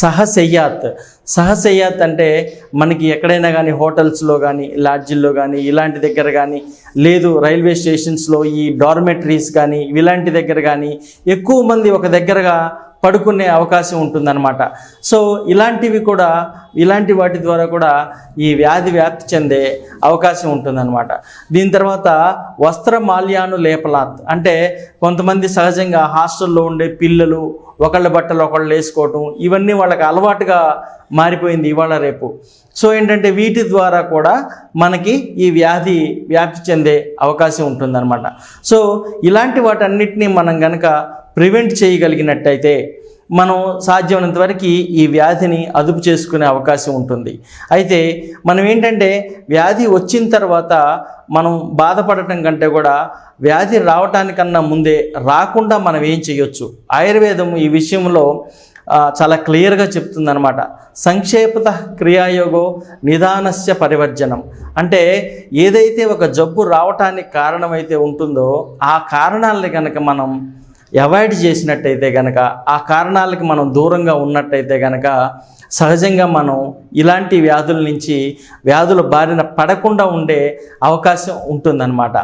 సహసయ్యాత్. సహసయ్యాత్ అంటే మనకి ఎక్కడైనా కానీ హోటల్స్లో కానీ లాడ్జిల్లో కానీ ఇలాంటి దగ్గర కానీ లేదు రైల్వే స్టేషన్స్లో ఈ డార్మెటరీస్ కానీ ఇలాంటి దగ్గర కానీ ఎక్కువ మంది ఒక దగ్గరగా పడుకునే అవకాశం ఉంటుందన్నమాట. సో ఇలాంటివి కూడా ఇలాంటి వాటి ద్వారా కూడా ఈ వ్యాధి వ్యాప్తి చెందే అవకాశం ఉంటుందన్నమాట. దీని తర్వాత వస్త్ర మాల్యాను లేపలాత్. అంటే కొంతమంది సహజంగా హాస్టల్లో ఉండే పిల్లలు ఒకళ్ళ బట్టలు ఒకళ్ళు వేసుకోవటం ఇవన్నీ వాళ్ళకి అలవాటుగా మారిపోయింది ఇవాళ రేపు. సో ఏంటంటే వీటి ద్వారా కూడా మనకి ఈ వ్యాధి వ్యాప్తి చెందే అవకాశం ఉంటుందన్నమాట. సో ఇలాంటి వాటన్నిటిని మనం కనుక ప్రివెంట్ చేయగలిగినట్టయితే మనం సాధ్యమైనంత వరకు ఈ వ్యాధిని అదుపు చేసుకునే అవకాశం ఉంటుంది. అయితే మనం ఏంటంటే వ్యాధి వచ్చిన తర్వాత మనం బాధపడటం కంటే కూడా వ్యాధి రావటానికన్నా ముందే రాకుండా మనం ఏం చేయొచ్చు? ఆయుర్వేదం ఈ విషయంలో చాలా క్లియర్గా చెప్తుందనమాట సంక్షేపత క్రియాయోగో నిదానస్య పరివర్జనం. అంటే ఏదైతే ఒక జబ్బు రావటానికి కారణమైతే ఉంటుందో ఆ కారణాలని కనుక మనం అవాయిడ్ చేసినట్టయితే కనుక ఆ కారణాలకి మనం దూరంగా ఉన్నట్టయితే కనుక సహజంగా మనం ఇలాంటి వ్యాధుల నుంచి వ్యాధుల బారిన పడకుండా ఉండే అవకాశం ఉంటుందన్నమాట.